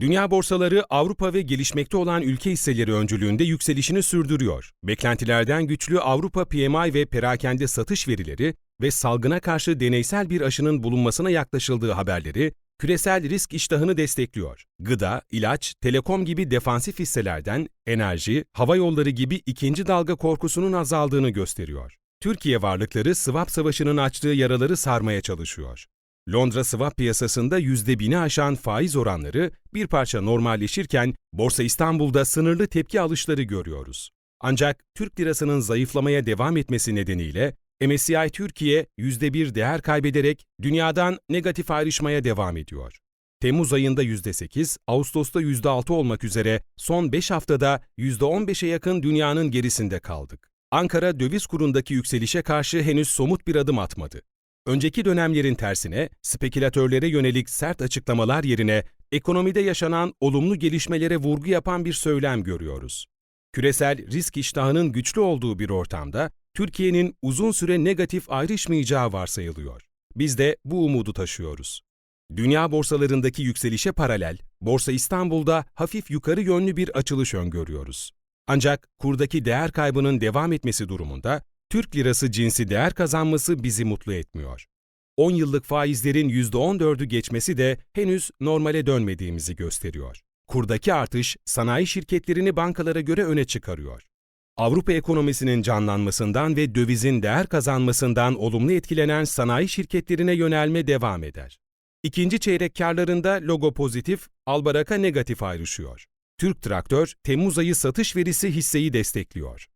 Dünya borsaları Avrupa ve gelişmekte olan ülke hisseleri öncülüğünde yükselişini sürdürüyor. Beklentilerden güçlü Avrupa PMI ve perakende satış verileri ve salgına karşı deneysel bir aşının bulunmasına yaklaşıldığı haberleri küresel risk iştahını destekliyor. Gıda, ilaç, telekom gibi defansif hisselerden enerji, hava yolları gibi ikinci dalga korkusunun azaldığını gösteriyor. Türkiye varlıkları swap savaşının açtığı yaraları sarmaya çalışıyor. Londra swap piyasasında %1000'i aşan faiz oranları bir parça normalleşirken Borsa İstanbul'da sınırlı tepki alışları görüyoruz. Ancak Türk lirasının zayıflamaya devam etmesi nedeniyle MSCI Türkiye %1 değer kaybederek dünyadan negatif ayrışmaya devam ediyor. Temmuz ayında %8, Ağustos'ta %6 olmak üzere son 5 haftada %15'e yakın dünyanın gerisinde kaldık. Ankara döviz kurundaki yükselişe karşı henüz somut bir adım atmadı. Önceki dönemlerin tersine spekülatörlere yönelik sert açıklamalar yerine ekonomide yaşanan olumlu gelişmelere vurgu yapan bir söylem görüyoruz. Küresel risk iştahının güçlü olduğu bir ortamda Türkiye'nin uzun süre negatif ayrışmayacağı varsayılıyor. Biz de bu umudu taşıyoruz. Dünya borsalarındaki yükselişe paralel, Borsa İstanbul'da hafif yukarı yönlü bir açılış öngörüyoruz. Ancak kurdaki değer kaybının devam etmesi durumunda Türk lirası cinsi değer kazanması bizi mutlu etmiyor. 10 yıllık faizlerin %14'ü geçmesi de henüz normale dönmediğimizi gösteriyor. Kurdaki artış sanayi şirketlerini bankalara göre öne çıkarıyor. Avrupa ekonomisinin canlanmasından ve dövizin değer kazanmasından olumlu etkilenen sanayi şirketlerine yönelme devam eder. İkinci çeyrek karlarında logo pozitif, Albaraka negatif ayrışıyor. Türk Traktör, Temmuz ayı satış verisi hisseyi destekliyor.